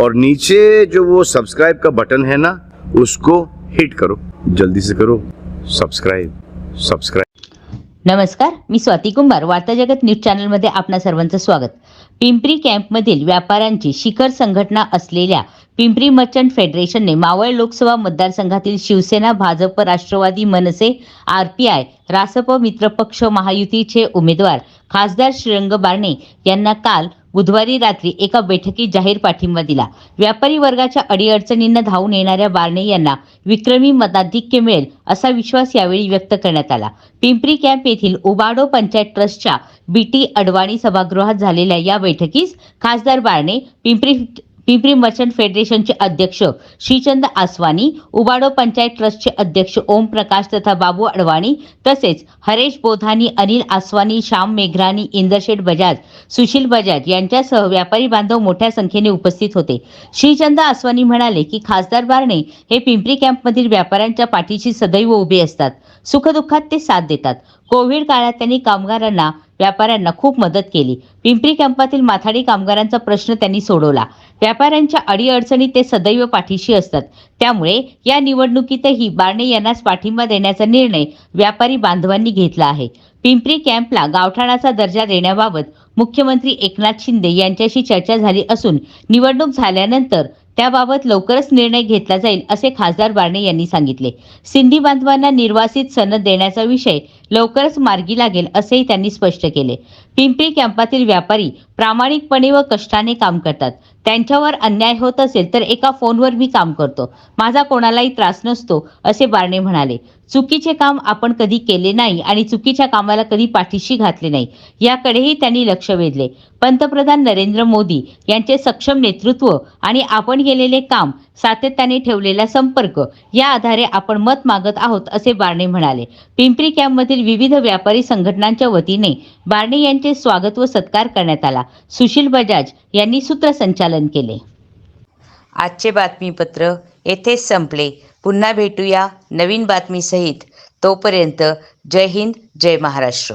और नीचे जो वो सब्सक्राइब का बटन है ना उसको हिट करो। जल्दी से करो। सब्सक्राइब सब्सक्राइब नमस्कार मी स्वाती कुंभार वार्ता जगत न्यूज चॅनलमध्ये आपणा सर्वांचं स्वागत. पिंपरी कॅम्पमधील व्यापाऱ्यांची शिखर संघटना असलेल्या पिंपरी मर्चंट फेडरेशनने मावळ लोकसभा मतदारसंघातील Shiv Sena Bhajap Rashtravadi Manase R P I Rasap मित्रपक्ष महायुतीचे उमेदवार खासदार श्रीरंग बारणे यांना काल बुधवारी रात्री एका बैठकीत जाहीर पाठिंबा दिला. व्यापारी वर्गाच्या अडीअडचणींना धावून येणाऱ्या बारणे यांना विक्रमी मताधिक्य मिळेल असा विश्वास यावेळी व्यक्त करण्यात आला. पिंपरी कॅम्प येथील उबाडो पंचायत ट्रस्टच्या बीटी अडवाणी सभागृहात झालेल्या या बैठकीस खासदार बारणे पिंपरी पिंपरी मर्चंट फेडरेशनचे अध्यक्ष श्रीचंद आसवानी उबाडो पंचायत ट्रस्टचे अध्यक्ष ओम प्रकाश तथा बाबू अडवाणी तसेच हरेश बोधानी अनिल आसवानी श्याम मेघरानी इंदरशेठ बजाज सुशील बजाज यांच्यासह व्यापारी बांधव मोठ्या संख्येने उपस्थित होते. श्रीचंद आसवानी म्हणाले की खासदार बारणे हे पिंपरी कॅम्पमधील व्यापाऱ्यांच्या पाठीशी सदैव उभे असतात. सुखदुःखात ते साथ देतात. कोविड काळात त्यांनी कामगारांना व्यापाऱ्यांना खूप मदत केली. पिंपरी कॅम्पातील माथाडी कामगारांचा प्रश्न त्यांनी सोडवला. व्यापाऱ्यांच्या अडीअडचणी ते सदैव पाठीशी असतात. त्यामुळे या निवडणुकीतही बारणे यांनाच पाठिंबा देण्याचा निर्णय व्यापारी बांधवांनी घेतला आहे. पिंपरी कॅम्पला गावठाणाचा दर्जा देण्याबाबत मुख्यमंत्री एकनाथ शिंदे यांच्याशी चर्चा झाली असून निवडणूक झाल्यानंतर त्याबाबत लवकरच निर्णय घेतला जाईल असे खासदार बारणे यांनी सांगितले. सिंधी बांधवांना निर्वासित सनद देण्याचा विषय लवकरच मार्गी लागेल असेही त्यांनी स्पष्ट केले. पिंपरी कॅम्पातील व्यापारी प्रामाणिकपणे व कष्टाने काम करतात. त्यांच्यावर अन्याय होत असेल तर एका फोनवर मी काम करतो. माझा कोणालाही त्रास नसतो असे बारणे म्हणाले. चुकीचे काम आपण कधी केले नाही आणि चुकीच्या कामाला कधी पाठीशी घातले नाही याकडेही त्यांनी लक्ष वेधले. पंतप्रधान नरेंद्र मोदी यांचे सक्षम नेतृत्व आणि आपण केलेले काम सातत्याने ठेवलेला संपर्क या आधारे आपण मत मागत आहोत असे बारणे म्हणाले. पिंपरी कॅम्पमधील विविध व्यापारी संघटनांच्या वतीने बारणे यांचे स्वागत व सत्कार करण्यात आला. सुशील बजाज यांनी सूत्रसंचालन केले. आजचे बातमीपत्र येथेच संपले. पुन्हा भेटूया नवीन बातमीसहित. तोपर्यंत जय हिंद जय महाराष्ट्र.